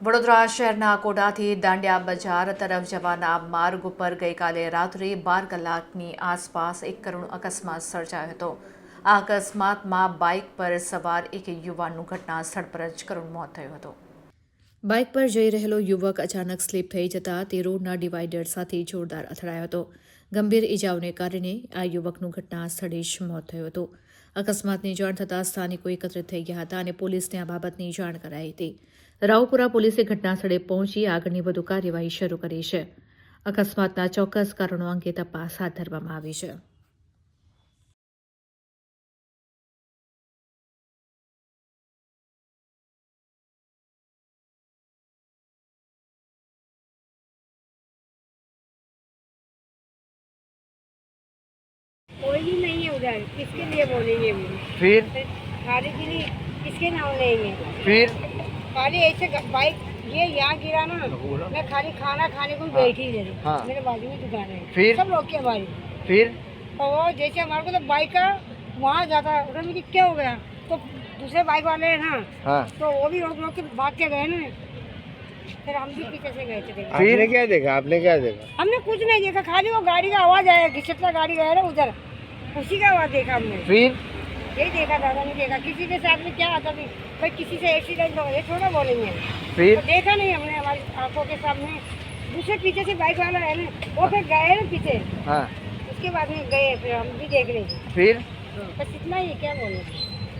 વડોદરા શહેરના કોડાથી દાંડિયા બજાર તરફ જવાના માર્ગ ઉપર ગઈકાલે રાત્રે બાર કલાકની આસપાસ એક કરુણ અકસ્માત સર્જાયો હતો. આ અકસ્માતમાં બાઇક પર સવાર એક યુવાનનું ઘટના સ્થળ પર જ કરુણ મોત થયું હતું. બાઇક પર જઈ રહેલો યુવક અચાનક સ્લીપ થઈ જતા તે રોડના ડિવાઈડર સાથે જોરદાર અથડાયો હતો. ગંભીર ઇજાઓને કારણે આ યુવકનું ઘટના સ્થળે જ મોત થયું હતું. અકસ્માતની જાણ થતાં સ્થાનિકો એકત્રિત થઈ ગયા હતા અને પોલીસને આ બાબતની જાણ કરાઈ હતી. રાવપુરા પોલીસે ઘટના સ્થળે પહોંચી આગળની વધુ કાર્યવાહી શરૂ કરી છે. અકસ્માતના ચોક્કસ કારણો અંગે તપાસ હાથ ધરવામાં આવી છે. कोई भी नहीं है उधर। किसके लिए बोलेंगे फिर? खाली के लिए किसके नाम लेंगे फिर? खाली ऐसे बाइक ये यहाँ गिरा ना मैं खाली खाना खाने को बैठी रही हाँ। मेरे बाजू में दुकान है। फिर? सब लोग के हमारी फिर? और वो जैसे हमारे को तो बाइक का वहाँ जाता उन्होंने कि क्या हो गया? तो दूसरे बाइक वाले हैं ना हाँ। तो वो भी रोक रोक के भाग के गए ना। फिर हम भी पीछे से गए थे। आपने क्या देखा? आपने क्या देखा? हमने कुछ नहीं देखा खाली वो गाड़ी का आवाज़ आया घिसटता गाड़ी गया ना उधर। उसी का आवाज़ देखा हमने। फिर? यही देखा दादा ने देखा। किसी के साथ में क्या आता भी? भाई किसी से एक्सीडेंट हो ये थोड़ा बोलेंगे। फिर? तो देखा नहीं हमने हमारी आँखों के सामने। दूसरे पीछे से बाइक वाला है ना वो फिर गए ना पीछे। हाँ। उसके बाद में गए फिर हम भी देख रहे थे फिर? बस इतना ही है, क्या बोले?